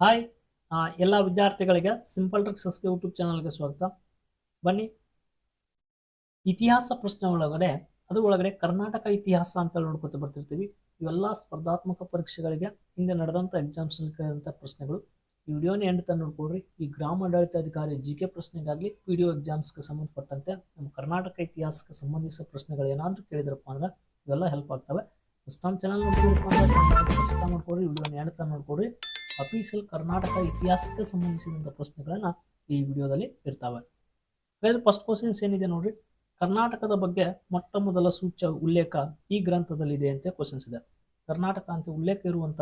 Hi ಎಲ್ಲ ವಿದ್ಯಾರ್ಥಿಗಳಿಗೆ simple ಟ್ರಿಕ್ಸಸ್ಗೆ YouTube ಚಾನಲ್ಗೆ ಸ್ವಾಗತ. ಬನ್ನಿ. ಇತಿಹಾಸ ಪ್ರಶ್ನೆ ಒಳಗಡೆ ಅದ್ರ ಒಳಗಡೆ ಕರ್ನಾಟಕ ಇತಿಹಾಸ ಅಂತ ನೋಡ್ಕೊತ ಬರ್ತಿರ್ತೀವಿ. ಇವೆಲ್ಲ ಸ್ಪರ್ಧಾತ್ಮಕ ಪರೀಕ್ಷೆಗಳಿಗೆ ಹಿಂದೆ ನಡೆದಂಥ ಎಕ್ಸಾಮ್ಸ್ ಕೇಳಿದಂಥ ಪ್ರಶ್ನೆಗಳು. ಈ ವಿಡಿಯೋನ ಎಂಡ್ ತನಕ ನೋಡ್ಕೊಡ್ರಿ ಈ ಗ್ರಾಮಾಡಳಿತ ಅಧಿಕಾರಿ ಜಿ ಕೆ ಪ್ರಶ್ನೆಗಾಗಲಿ ಪಿ ಡಿ ಒ ಎಕ್ಸಾಮ್ಸ್ಗೆ ಸಂಬಂಧಪಟ್ಟಂತೆ ನಮ್ಮ ಕರ್ನಾಟಕ ಇತಿಹಾಸಕ್ಕೆ ಸಂಬಂಧಿಸಿದ ಪ್ರಶ್ನೆಗಳು ಏನಾದರೂ ಕೇಳಿದ್ರಪ್ಪ ಅಂದ್ರೆ ಇವೆಲ್ಲ ಹೆಲ್ಪ್ ಆಗ್ತವೆ. ಫಸ್ಟ್ ನಮ್ಮ ಚಾನಲ್ ನೋಡ್ಕೊಳ್ರಪ್ಪ ಫಸ್ಟ್ ಮಾಡ್ಕೊಡ್ರಿ ವಿಡಿಯೋನ ಎಂಡ್ ತನಕ ಅಫೀಷಿಯಲ್ ಕರ್ನಾಟಕ ಇತಿಹಾಸಕ್ಕೆ ಸಂಬಂಧಿಸಿದಂಥ ಪ್ರಶ್ನೆಗಳನ್ನು ಈ ವಿಡಿಯೋದಲ್ಲಿ ಇರ್ತಾವೆ. ಹಾಗಾದ್ರೆ ಫಸ್ಟ್ ಕ್ವಶನ್ಸ್ ಏನಿದೆ ನೋಡ್ರಿ? ಕರ್ನಾಟಕದ ಬಗ್ಗೆ ಮೊಟ್ಟ ಮೊದಲ ಸೂಚ್ಯ ಉಲ್ಲೇಖ ಈ ಗ್ರಂಥದಲ್ಲಿದೆ ಅಂತ ಕ್ವಶನ್ಸ್ ಇದೆ. ಕರ್ನಾಟಕ ಅಂತ ಉಲ್ಲೇಖ ಇರುವಂಥ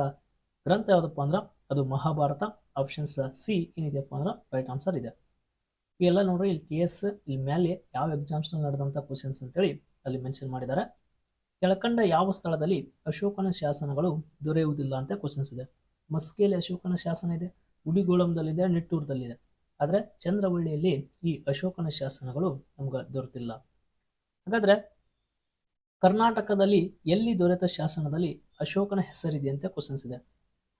ಗ್ರಂಥ ಯಾವುದಪ್ಪ ಅಂದ್ರೆ? ಅದು ಮಹಾಭಾರತ ಆಪ್ಷನ್ಸ್ ಸಿ ಏನಿದೆಯಪ್ಪ ಅಂದ್ರೆ? ರೈಟ್ ಆನ್ಸರ್ ಇದೆ. ಇವೆಲ್ಲ ನೋಡ್ರಿ, ಇಲ್ಲಿ ಕೆ ಎಸ್ ಇಲ್ಲಿ ಮೇಲೆ ಯಾವ ಎಕ್ಸಾಮ್ಸ್ನಲ್ಲಿ ನಡೆದಂಥ ಕ್ವಶನ್ಸ್ ಅಂತೇಳಿ ಅಲ್ಲಿ ಮೆನ್ಷನ್ ಮಾಡಿದ್ದಾರೆ. ಕೆಳಕಂಡ ಯಾವ ಸ್ಥಳದಲ್ಲಿ ಅಶೋಕನ ಶಾಸನಗಳು ದೊರೆಯುವುದಿಲ್ಲ ಅಂತ ಕ್ವಶನ್ಸ್ ಇದೆ. ಮಸ್ಕೇಲಿ ಅಶೋಕನ ಶಾಸನ ಇದೆ, ಉಡಿಗೋಳಂದಲ್ಲಿದೆ, ನಿಟ್ಟೂರದಲ್ಲಿದೆ. ಆದರೆ ಚಂದ್ರವಳ್ಳಿಯಲ್ಲಿ ಈ ಅಶೋಕನ ಶಾಸನಗಳು ನಮ್ಗೆ ದೊರೆತಿಲ್ಲ. ಹಾಗಾದ್ರೆ ಕರ್ನಾಟಕದಲ್ಲಿ ಎಲ್ಲಿ ದೊರೆತ ಶಾಸನದಲ್ಲಿ ಅಶೋಕನ ಹೆಸರಿದೆ ಅಂತ ಕ್ವಶನ್ಸ್ ಇದೆ.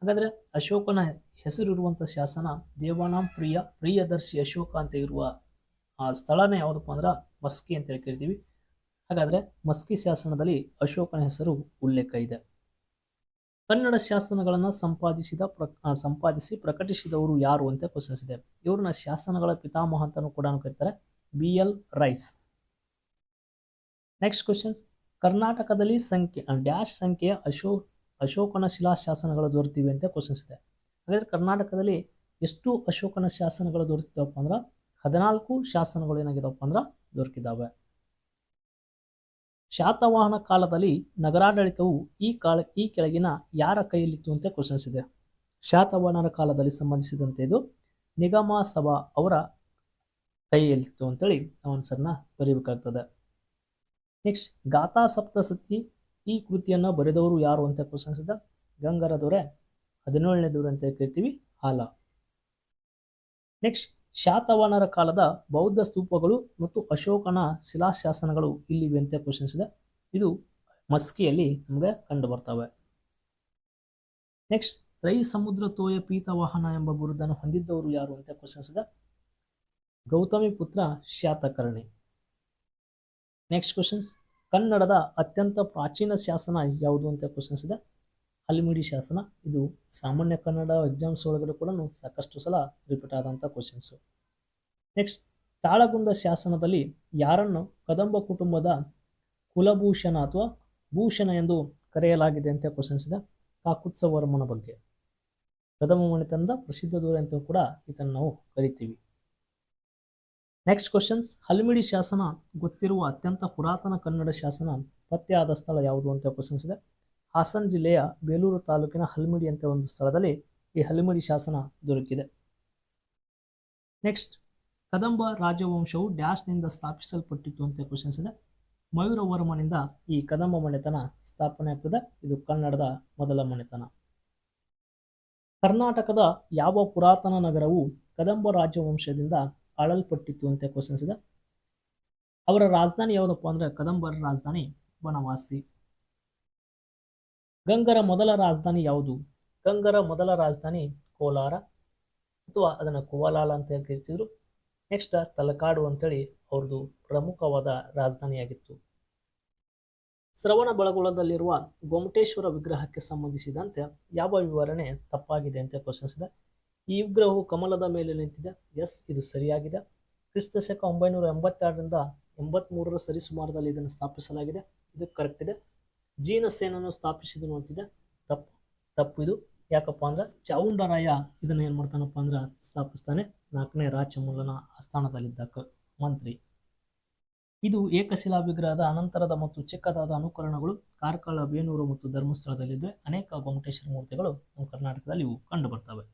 ಹಾಗಾದ್ರೆ ಅಶೋಕನ ಹೆಸರಿರುವಂಥ ಶಾಸನ ದೇವಾನಾಂ ಪ್ರಿಯ, ಪ್ರಿಯದರ್ಶಿ ಅಶೋಕ ಅಂತ ಇರುವ ಆ ಸ್ಥಳನೇ ಯಾವುದಪ್ಪ ಅಂದ್ರೆ ಮಸ್ಕಿ ಅಂತ ಹೇಳಿ ಕರಿತೀವಿ. ಹಾಗಾದ್ರೆ ಮಸ್ಕಿ ಶಾಸನದಲ್ಲಿ ಅಶೋಕನ ಹೆಸರು ಉಲ್ಲೇಖ ಇದೆ. ಕನ್ನಡ ಶಾಸನಗಳನ್ನು ಸಂಪಾದಿಸಿದ ಪ್ರ ಸಂಪಾದಿಸಿ ಪ್ರಕಟಿಸಿದವರು ಯಾರು ಅಂತ ಕ್ವಶನ್ಸ್ ಇದೆ. ಇವ್ರನ್ನ ಶಾಸನಗಳ ಪಿತಾಮಹ ಅಂತಾನೂ ಕೂಡ ಕರೀತಾರೆ. B. L. Rice. Next questions ಕರ್ನಾಟಕದಲ್ಲಿ ಸಂಖ್ಯೆ ಡ್ಯಾಶ್ ಸಂಖ್ಯೆಯ ಅಶೋ, ಅಶೋಕನ ಶಿಲಾಶಾಸನಗಳು ದೊರೆತಿವೆ ಅಂತ ಕ್ವಶನ್ಸ್ ಇದೆ. ಹಾಗಾದರೆ ಕರ್ನಾಟಕದಲ್ಲಿ ಎಷ್ಟು ಅಶೋಕನ ಶಾಸನಗಳು ದೊರೆತಿದ್ದಾವಪ್ಪ ಅಂದ್ರೆ, ಹದಿನಾಲ್ಕು ಶಾಸನಗಳು ಏನಾಗಿದ್ದಾವಪ್ಪ ಅಂದ್ರೆ ದೊರಕಿದ್ದಾವೆ. ಶಾತವಾಹನ ಕಾಲದಲ್ಲಿ ನಗರಾಡಳಿತವು ಈ ಕಾಲ, ಈ ಕೆಳಗಿನ ಯಾರ ಕೈಯಲ್ಲಿತ್ತು ಅಂತ ಕ್ವಶನ್ಸ್ ಇದೆ. ಶಾತವಾಹನರ ಕಾಲದಲ್ಲಿ ಸಂಬಂಧಿಸಿದಂತೆ ಇದು ನಿಗಮ ಸಭಾ ಅವರ ಕೈಯಲ್ಲಿತ್ತು ಅಂತೇಳಿ ಆನ್ಸರ್ನ ಬರೀಬೇಕಾಗ್ತದೆ. ನೆಕ್ಸ್ಟ್ ಗಾಥಾ ಸಪ್ತಸತಿ ಈ ಕೃತಿಯನ್ನು ಬರೆದವರು ಯಾರು ಅಂತ ಕ್ವಶನ್ಸ್ ಇದೆ. ಗಂಗರ ದೊರೆ, ಹದಿನೇಳನೇ ದೊರೆ ಅಂತ ಕರಿತೀವಿ ಹಾಲ. ನೆಕ್ಸ್ಟ್ ಶಾತವಾಹನರ ಕಾಲದ ಬೌದ್ಧ ಸ್ತೂಪಗಳು ಮತ್ತು ಅಶೋಕನ ಶಿಲಾಶಾಸನಗಳು ಇಲ್ಲಿವೆ ಅಂತ ಕ್ವಶನ್ಸ್ ಇದೆ. ಇದು ಮಸ್ಕಿಯಲ್ಲಿ ನಮಗೆ ಕಂಡು ಬರ್ತವೆ ನೆಕ್ಸ್ಟ್ ರೈ ಸಮುದ್ರ ತೋಯ ಪೀತವಾಹನ ಎಂಬ ಬುರುದನ್ನು ಹೊಂದಿದ್ದವರು ಯಾರು ಅಂತ ಕ್ವಶನ್ಸ್ ಇದೆ. ಗೌತಮಿ ಪುತ್ರ ಶಾತಕರ್ಣಿ ನೆಕ್ಸ್ಟ್ ಕ್ವಶನ್ಸ್ ಕನ್ನಡದ ಅತ್ಯಂತ ಪ್ರಾಚೀನ ಶಾಸನ ಯಾವುದು ಅಂತ ಕ್ವಶನ್ಸ್ ಇದೆ. ಹಲ್ಮಿಡಿ ಶಾಸನ. ಇದು ಸಾಮಾನ್ಯ ಕನ್ನಡ ಎಕ್ಸಾಮ್ಸ್ ಒಳಗಡೆ ಕೂಡ ಸಾಕಷ್ಟು ಸಲ ರಿಪೀಟ್ ಆದಂಥ ಕ್ವಶನ್ಸು ನೆಕ್ಸ್ಟ್ ತಾಳಗುಂದ ಶಾಸನದಲ್ಲಿ ಯಾರನ್ನು ಕದಂಬ ಕುಟುಂಬದ ಕುಲಭೂಷಣ ಅಥವಾ ಭೂಷಣ ಎಂದು ಕರೆಯಲಾಗಿದೆ ಅಂತ ಕ್ವಶನ್ಸ್ ಇದೆ. ಕಾಕುತ್ಸವರ್ಮನ ಬಗ್ಗೆ. ಕದಂಬ ಮಣಿತನದ ಪ್ರಸಿದ್ಧ ದೂರ ಅಂತ ಕೂಡ ಇದನ್ನು ನಾವು ಕರಿತೀವಿ. ನೆಕ್ಸ್ಟ್ ಕ್ವಶನ್ಸ್ ಹಲ್ಮಿಡಿ ಶಾಸನ ಗೊತ್ತಿರುವ ಅತ್ಯಂತ ಪುರಾತನ ಕನ್ನಡ ಶಾಸನ ಪತ್ತೆಯಾದ ಸ್ಥಳ ಯಾವುದು ಅಂತ ಕ್ವಶನ್ಸ್ ಇದೆ. ಹಾಸನ ಜಿಲ್ಲೆಯ ಬೇಲೂರು ತಾಲೂಕಿನ ಹಲ್ಮಿಡಿ ಅಂತ ಒಂದು ಸ್ಥಳದಲ್ಲಿ ಈ ಹಲ್ಮಿಡಿ ಶಾಸನ ದೊರಕಿದೆ. ನೆಕ್ಸ್ಟ್ ಕದಂಬ ರಾಜವಂಶವು ಡ್ಯಾಶ್ನಿಂದ ಸ್ಥಾಪಿಸಲ್ಪಟ್ಟಿತ್ತು ಅಂತ ಕ್ವಶನ್ಸ್ ಇದೆ ಮಯೂರವರ್ಮನಿಂದ ಈ ಕದಂಬ ಮನೆತನ ಸ್ಥಾಪನೆ ಆಗ್ತದೆ. ಇದು ಕನ್ನಡದ ಮೊದಲ ಮನೆತನ. ಕರ್ನಾಟಕದ ಯಾವ ಪುರಾತನ ನಗರವು ಕದಂಬ ರಾಜವಂಶದಿಂದ ಆಳಲ್ಪಟ್ಟಿತ್ತು ಅಂತ ಕ್ವಶನ್ಸ್ ಇದೆ ಅವರ ರಾಜಧಾನಿ ಯಾವುದಪ್ಪ ಅಂದ್ರೆ ಕದಂಬರ ರಾಜಧಾನಿ ಬನವಾಸಿ. ಗಂಗರ ಮೊದಲ ರಾಜಧಾನಿ ಯಾವುದು? ಗಂಗರ ಮೊದಲ ರಾಜಧಾನಿ ಕೋಲಾರ. ಅಥವಾ ಅದನ್ನು ಕೋಲಾಲ ಅಂತ ಕರಿತಿದ್ರು ನೆಕ್ಸ್ಟ್ ತಲಕಾಡು ಅಂತೇಳಿ ಅವ್ರದ್ದು ಪ್ರಮುಖವಾದ ರಾಜಧಾನಿಯಾಗಿತ್ತು. ಶ್ರವಣ ಬಳಗುಳದಲ್ಲಿರುವ ಗೊಮಟೇಶ್ವರ ವಿಗ್ರಹಕ್ಕೆ ಸಂಬಂಧಿಸಿದಂತೆ ಯಾವ ವಿವರಣೆ ತಪ್ಪಾಗಿದೆ ಅಂತ ಪ್ರಶ್ನಿಸಿದೆ ಈ ವಿಗ್ರಹವು ಕಮಲದ ಮೇಲೆ ನಿಂತಿದೆ. ಎಸ್ ಇದು ಸರಿಯಾಗಿದೆ. ಕ್ರಿಸ್ತ ಶಕ ಒಂಬೈನೂರ ಎಂಬತ್ತೆರಡರಿಂದ ಎಂಬತ್ಮೂರರ ಸರಿಸುಮಾರದಲ್ಲಿ ಇದನ್ನು ಸ್ಥಾಪಿಸಲಾಗಿದೆ. ಇದು ಕರೆಕ್ಟ್ ಇದೆ. ಜೀನಸೇನನ್ನು ಸ್ಥಾಪಿಸಿದನು ಅಂತಿದೆ. ತಪ್ಪು ತಪ್ಪು ಇದು. ಯಾಕಪ್ಪ ಅಂದ್ರೆ ಚಾವುಂಡರಾಯ ಇದನ್ನ ಏನು ಮಾಡ್ತಾನಪ್ಪ ಅಂದ್ರೆ ಸ್ಥಾಪಿಸ್ತಾನೆ. ನಾಲ್ಕನೇ ರಾಜಮೂಲನ ಆಸ್ಥಾನದಲ್ಲಿದ್ದ ಮಂತ್ರಿ. ಇದು ಏಕಶಿಲಾ ವಿಗ್ರಹದ ಅನಂತರದ ಮತ್ತು ಚಿಕ್ಕದಾದ ಅನುಕರಣಗಳು ಕಾರ್ಕಳ, ಬೇನೂರು ಮತ್ತು ಧರ್ಮಸ್ಥಳದಲ್ಲಿದ್ದರೆ ಅನೇಕ ಗೊಮಟೇಶ್ವರ ಮೂರ್ತಿಗಳು ನಮ್ಮ ಕರ್ನಾಟಕದಲ್ಲಿ ಇವು ಕಂಡು ಬರ್ತವೆ.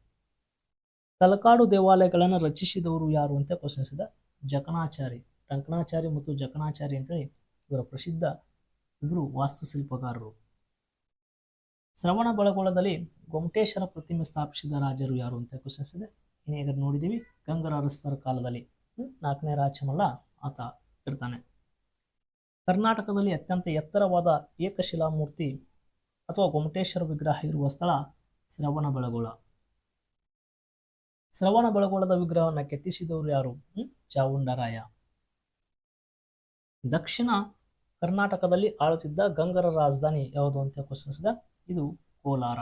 ತಲಕಾಡು ದೇವಾಲಯಗಳನ್ನು ರಚಿಸಿದವರು ಯಾರು ಅಂತ ಪ್ರಶ್ನಿಸಿದ ಜಕಣಾಚಾರಿ ಟಂಕಣಾಚಾರಿ ಮತ್ತು ಜಕಣಾಚಾರಿ ಅಂತೇಳಿ ಇವರ ಪ್ರಸಿದ್ಧ ಇವರು ವಾಸ್ತುಶಿಲ್ಪಗಾರರು. ಶ್ರವಣ ಬೆಳಗೊಳದಲ್ಲಿ ಗೊಮಟೇಶ್ವರ ಪ್ರತಿಮೆ ಸ್ಥಾಪಿಸಿದ ರಾಜರು ಯಾರು ಅಂತ ಕ್ವಶನ್ಸ್ ಇದೆ ಇನ್ನೇಗ ನೋಡಿದ್ದೀವಿ ಗಂಗರ ಅರಸರ ಕಾಲದಲ್ಲಿ ನಾಲ್ಕನೇ ರಾಜಮಲ್ಲ ಆತ ಇರ್ತಾನೆ. ಕರ್ನಾಟಕದಲ್ಲಿ ಅತ್ಯಂತ ಎತ್ತರವಾದ ಏಕಶಿಲಾ ಮೂರ್ತಿ ಅಥವಾ ಗೊಮಟೇಶ್ವರ ವಿಗ್ರಹ ಇರುವ ಸ್ಥಳ ಶ್ರವಣ ಬೆಳಗೊಳ. ಶ್ರವಣ ಬೆಳಗೊಳದ ವಿಗ್ರಹವನ್ನು ಕೆತ್ತಿಸಿದವರು ಯಾರು? ಚಾವುಂಡರಾಯ ದಕ್ಷಿಣ ಕರ್ನಾಟಕದಲ್ಲಿ ಆಳುತ್ತಿದ್ದ ಗಂಗರ ರಾಜಧಾನಿ ಯಾವುದು ಅಂತ ಕ್ವಶನ್ಸ್ ಇದೆ ಇದು ಕೋಲಾರ.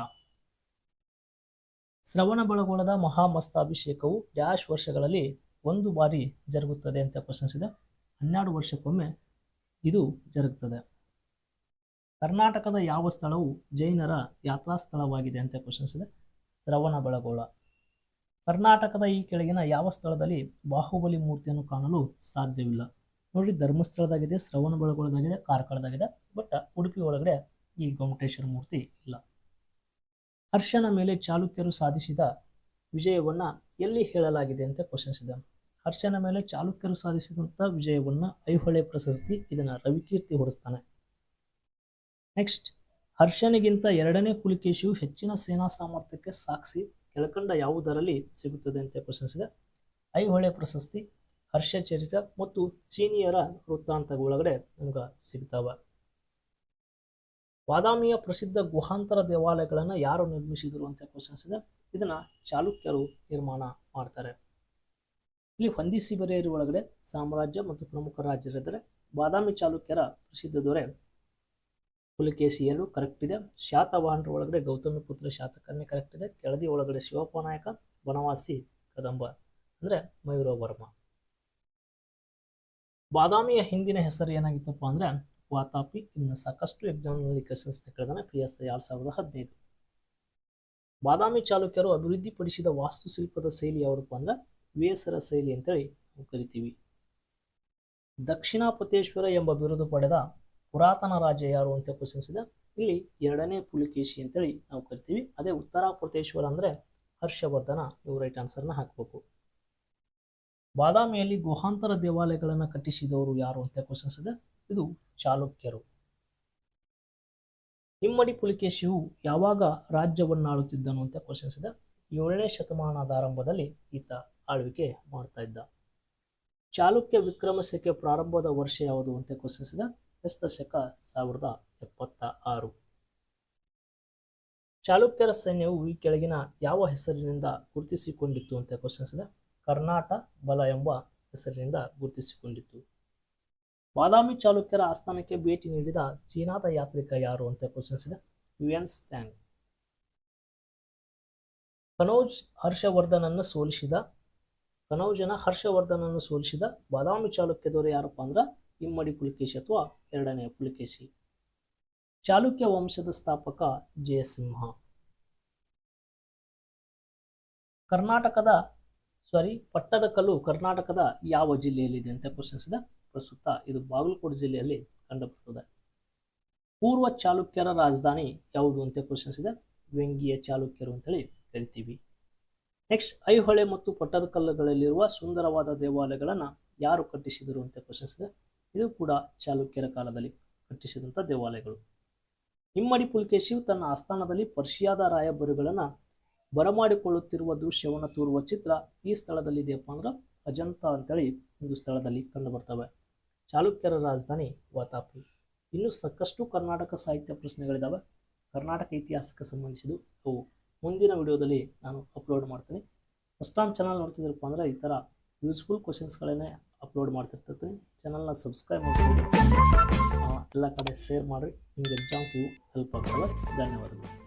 ಶ್ರವಣ ಬೆಳಗೊಳದ ಮಹಾಮಸ್ತಾಭಿಷೇಕವು ಡ್ಯಾಶ್ ವರ್ಷಗಳಲ್ಲಿ ಒಂದು ಬಾರಿ ಜರುಗುತ್ತದೆ ಅಂತ ಕ್ವಶನ್ಸ್ ಇದೆ ಹನ್ನೆರಡು ವರ್ಷಕ್ಕೊಮ್ಮೆ ಇದು ಜರುಗುತ್ತದೆ. ಕರ್ನಾಟಕದ ಯಾವ ಸ್ಥಳವು ಜೈನರ ಯಾತ್ರಾ ಸ್ಥಳವಾಗಿದೆ ಅಂತ ಕ್ವಶನ್ಸ್ ಇದೆ ಶ್ರವಣ ಬೆಳಗೊಳ. ಕರ್ನಾಟಕದ ಈ ಕೆಳಗಿನ ಯಾವ ಸ್ಥಳದಲ್ಲಿ ಬಾಹುಬಲಿ ಮೂರ್ತಿಯನ್ನು ಕಾಣಲು ಸಾಧ್ಯವಿಲ್ಲ. ನೋಡಿ ಧರ್ಮಸ್ಥಳದಾಗಿದೆ, ಶ್ರವಣ ಬೆಳಗೊಳದಾಗಿದೆ, ಕಾರ್ಕಳದಾಗಿದೆ, ಬಟ್ ಉಡುಪಿ ಒಳಗಡೆ ಈ ಗೊಮ್ಮಟೇಶ್ವರ ಮೂರ್ತಿ ಇಲ್ಲ. ಹರ್ಷನ ಮೇಲೆ ಚಾಲುಕ್ಯರು ಸಾಧಿಸಿದ ವಿಜಯವನ್ನ ಎಲ್ಲಿ ಹೇಳಲಾಗಿದೆ ಅಂತ ಕ್ವಶನ್ಸ್ ಇದೆ. ಹರ್ಷನ ಮೇಲೆ ಚಾಲುಕ್ಯರು ಸಾಧಿಸಿದಂಥ ವಿಜಯವನ್ನ ಐಹೊಳೆ ಪ್ರಶಸ್ತಿ ಇದನ್ನ ರವಿಕೀರ್ತಿ ಹೊಡಿಸ್ತಾನೆ. ನೆಕ್ಸ್ಟ್ ಹರ್ಷನಿಗಿಂತ ಎರಡನೇ ಪುಲಿಕೇಶಿಯು ಹೆಚ್ಚಿನ ಸೇನಾ ಸಾಮರ್ಥ್ಯಕ್ಕೆ ಸಾಕ್ಷಿ, ಕೆಳಕಂಡ ಯಾವುದರಲ್ಲಿ ಸಿಗುತ್ತದೆ ಅಂತ ಕ್ವಶನ್ಸ್ ಇದೆ. ಐಹೊಳೆ ಪ್ರಶಸ್ತಿ ಹರ್ಷ ಚರಿತ ಮತ್ತು ಚೀನಿಯರ ವೃತ್ತಾಂತಗಳೊಳಗಡೆ ನಮ್ಗೆ ಸಿಗ್ತಾವ. ಬಾದಾಮಿಯ ಪ್ರಸಿದ್ಧ ಗುಹಾಂತರ ದೇವಾಲಯಗಳನ್ನು ಯಾರು ನಿರ್ಮಿಸಿದರು ಅಂತ ಕ್ವಶನ್ಸ್ ಇದೆ ಇದನ್ನ ಚಾಲುಕ್ಯರು ನಿರ್ಮಾಣ ಮಾಡ್ತಾರೆ. ಇಲ್ಲಿ ಹೊಂದಿಸಿ ಬರೆಯರಿ ಒಳಗಡೆ ಸಾಮ್ರಾಜ್ಯ ಮತ್ತು ಪ್ರಮುಖ ರಾಜ್ಯರಿದ್ದರೆ. ಬಾದಾಮಿ ಚಾಲುಕ್ಯರ ಪ್ರಸಿದ್ಧ ದೊರೆ ಪುಲಕೇಶಿಯರು ಕರೆಕ್ಟ್ ಇದೆ. ಶಾತವಾಹನರ ಒಳಗಡೆ ಗೌತಮಿ ಪುತ್ರ ಶಾತಕರ್ಣಿ ಕರೆಕ್ಟ್ ಇದೆ. ಕೆಳದಿ ಒಳಗಡೆ ಶಿವಪ್ಪ ನಾಯಕ ಬನವಾಸಿ ಕದಂಬ ಅಂದ್ರೆ ಮಯೂರವರ್ಮ ಬಾದಾಮಿಯ ಹಿಂದಿನ ಹೆಸರು ಏನಾಗಿತ್ತಪ್ಪ ಅಂದ್ರೆ, ವಾತಾಪಿ ಇನ್ನು ಸಾಕಷ್ಟು ಎಕ್ಸಾಮ್ನಲ್ಲಿ ಕ್ವೆಶನ್ಸ್ ಕೇಳಿದಾನೆ ಪಿ ಎಸ್ ಐ ಎರಡು ಸಾವಿರದ ಹದಿನೈದು. ಬಾದಾಮಿ ಚಾಲುಕ್ಯರು ಅಭಿವೃದ್ಧಿಪಡಿಸಿದ ವಾಸ್ತುಶಿಲ್ಪದ ಶೈಲಿ ಯಾವುದಪ್ಪ ಅಂದ್ರೆ ವೇಸರ ಶೈಲಿ ಅಂತೇಳಿ ನಾವು ಕರಿತೀವಿ. ದಕ್ಷಿಣಾಪತೇಶ್ವರ ಎಂಬ ಬಿರುದು ಪಡೆದ ಪುರಾತನ ರಾಜ್ಯ ಯಾರು ಅಂತ ಕ್ವಶನ್ಸ್ ಇದೆ. ಇಲ್ಲಿ ಎರಡನೇ ಪುಲಿಕೇಶಿ ಅಂತೇಳಿ ನಾವು ಕರಿತೀವಿ. ಅದೇ ಉತ್ತರಾಪತೇಶ್ವರ ಅಂದ್ರೆ ಹರ್ಷವರ್ಧನ, ನೀವು ರೈಟ್ ಆನ್ಸರ್ನ ಹಾಕಬೇಕು. ಬಾದಾಮಿಯಲ್ಲಿ ಗುಹಾಂತರ ದೇವಾಲಯಗಳನ್ನು ಕಟ್ಟಿಸಿದವರು ಯಾರು ಅಂತ ಕ್ವಶನ್ಸ್ ಇದೆ. ಇದು ಚಾಲುಕ್ಯರು. ಇಮ್ಮಡಿ ಪುಲಿಕೇಶಿಯು ಯಾವಾಗ ರಾಜ್ಯವನ್ನಾಳುತ್ತಿದ್ದನು ಅಂತ ಕ್ವಶನ್ಸ್ ಇದೆ. ಏಳನೇ ಶತಮಾನದ ಆರಂಭದಲ್ಲಿ ಈತ ಆಳ್ವಿಕೆ ಮಾಡ್ತಾ ಇದ್ದ. ಚಾಲುಕ್ಯ ವಿಕ್ರಮಶಕೆ ಪ್ರಾರಂಭದ ವರ್ಷ ಯಾವುದು ಅಂತ ಕ್ವಶನ್ಸ್ ಇದೆ. ಕ್ರಿಸ್ತ ಶಕ ಸಾವಿರದ ಎಪ್ಪತ್ತ ಆರು. ಚಾಲುಕ್ಯರ ಸೈನ್ಯವು ಈ ಕೆಳಗಿನ ಯಾವ ಹೆಸರಿನಿಂದ ಗುರುತಿಸಿಕೊಂಡಿತ್ತು ಅಂತ ಕ್ವಶನ್ಸ್ ಇದೆ. ಕರ್ನಾಟ ಬಲ ಎಂಬ ಹೆಸರಿನಿಂದ ಗುರುತಿಸಿಕೊಂಡಿತ್ತು ಬಾದಾಮಿ ಚಾಲುಕ್ಯರ ಆಸ್ಥಾನಕ್ಕೆ ಭೇಟಿ ನೀಡಿದ ಚೀನಾದ ಯಾತ್ರಿಕ ಯಾರು ಅಂತ ಪ್ರಶ್ನಿಸಿದ ಯುಎನ್ ಸ್ಟ್ಯಾಂಗ್. ಕನೌಜ್ ಹರ್ಷವರ್ಧನನ್ನು ಸೋಲಿಸಿದ, ಕನೌಜನ ಹರ್ಷವರ್ಧನನ್ನು ಸೋಲಿಸಿದ ಬಾದಾಮಿ ಚಾಲುಕ್ಯದವರು ಯಾರಪ್ಪ ಅಂದ್ರೆ ಇಮ್ಮಡಿ ಪುಲಿಕೇಶಿ ಅಥವಾ ಎರಡನೇ ಪುಲಿಕೇಶಿ. ಚಾಲುಕ್ಯ ವಂಶದ ಸ್ಥಾಪಕ ಜಯಸಿಂಹ ಕರ್ನಾಟಕದ ಸಾರಿ ಪಟ್ಟದಕಲ್ಲು ಕರ್ನಾಟಕದ ಯಾವ ಜಿಲ್ಲೆಯಲ್ಲಿದೆ ಅಂತ ಕ್ವಶನ್ಸ್ ಇದೆ. ಪ್ರಸ್ತುತ ಇದು ಬಾಗಲಕೋಟೆ ಜಿಲ್ಲೆಯಲ್ಲಿ ಕಂಡುಬರುತ್ತದೆ ಪೂರ್ವ ಚಾಲುಕ್ಯರ ರಾಜಧಾನಿ ಯಾವುದು ಅಂತ ಕ್ವಶನ್ಸ್ ಇದೆ. ವ್ಯಂಗ್ಯ ಚಾಲುಕ್ಯರು ಅಂತೇಳಿ ಕರಿತೀವಿ. ನೆಕ್ಸ್ಟ್ ಐಹೊಳೆ ಮತ್ತು ಪಟ್ಟದಕಲ್ಲುಗಳಲ್ಲಿರುವ ಸುಂದರವಾದ ದೇವಾಲಯಗಳನ್ನು ಯಾರು ಕಟ್ಟಿಸಿದರು ಅಂತ ಕ್ವಶನ್ಸ್ ಇದೆ. ಇದು ಕೂಡ ಚಾಲುಕ್ಯರ ಕಾಲದಲ್ಲಿ ಕಟ್ಟಿಸಿದಂಥ ದೇವಾಲಯಗಳು. ಇಮ್ಮಡಿ ಪುಲ್ಕೇಶಿಯು ತನ್ನ ಆಸ್ಥಾನದಲ್ಲಿ ಪರ್ಷಿಯಾದ ರಾಯಭಾರಿಗಳನ್ನು ಬರಮಾಡಿಕೊಳ್ಳುತ್ತಿರುವ ದೃಶ್ಯವನ್ನು ತೋರುವ ಚಿತ್ರ ಈ ಸ್ಥಳದಲ್ಲಿದೆಯಪ್ಪ ಅಂದ್ರೆ ಅಜಂತ ಅಂತೇಳಿ ಒಂದು ಸ್ಥಳದಲ್ಲಿ ಕಂಡುಬರ್ತವೆ. ಚಾಲುಕ್ಯರ ರಾಜಧಾನಿ ವಾತಾಪಿ. ಇನ್ನು ಸಾಕಷ್ಟು ಕರ್ನಾಟಕ ಸಾಹಿತ್ಯ ಪ್ರಶ್ನೆಗಳಿದ್ದಾವೆ ಕರ್ನಾಟಕ ಇತಿಹಾಸಕ್ಕೆ ಸಂಬಂಧಿಸಿದ್ದು ಅವು ಮುಂದಿನ ವಿಡಿಯೋದಲ್ಲಿ ನಾನು ಅಪ್ಲೋಡ್ ಮಾಡ್ತೀನಿ. ಫಸ್ಟ್ ಟೈಮ್ ಚಾನಲ್ ನೋಡ್ತಿದ್ರಪ್ಪ ಅಂದರೆ ಈ ಥರ ಯೂಸ್ಫುಲ್ ಕ್ವಶನ್ಸ್ಗಳನ್ನೇ ಅಪ್ಲೋಡ್ ಮಾಡ್ತಿರ್ತಿರ್ತೀನಿ. ಚಾನಲ್ನ ಸಬ್ಸ್ಕ್ರೈಬ್ ಆ, ಎಲ್ಲ ಕಡೆ ಶೇರ್ ಮಾಡಿರಿ. ನಿಮಗೆ ಎಕ್ಸಾಮ್ಗೂ ಹೆಲ್ಪ್ ಆಗ್ತವೆ. ಧನ್ಯವಾದಗಳು.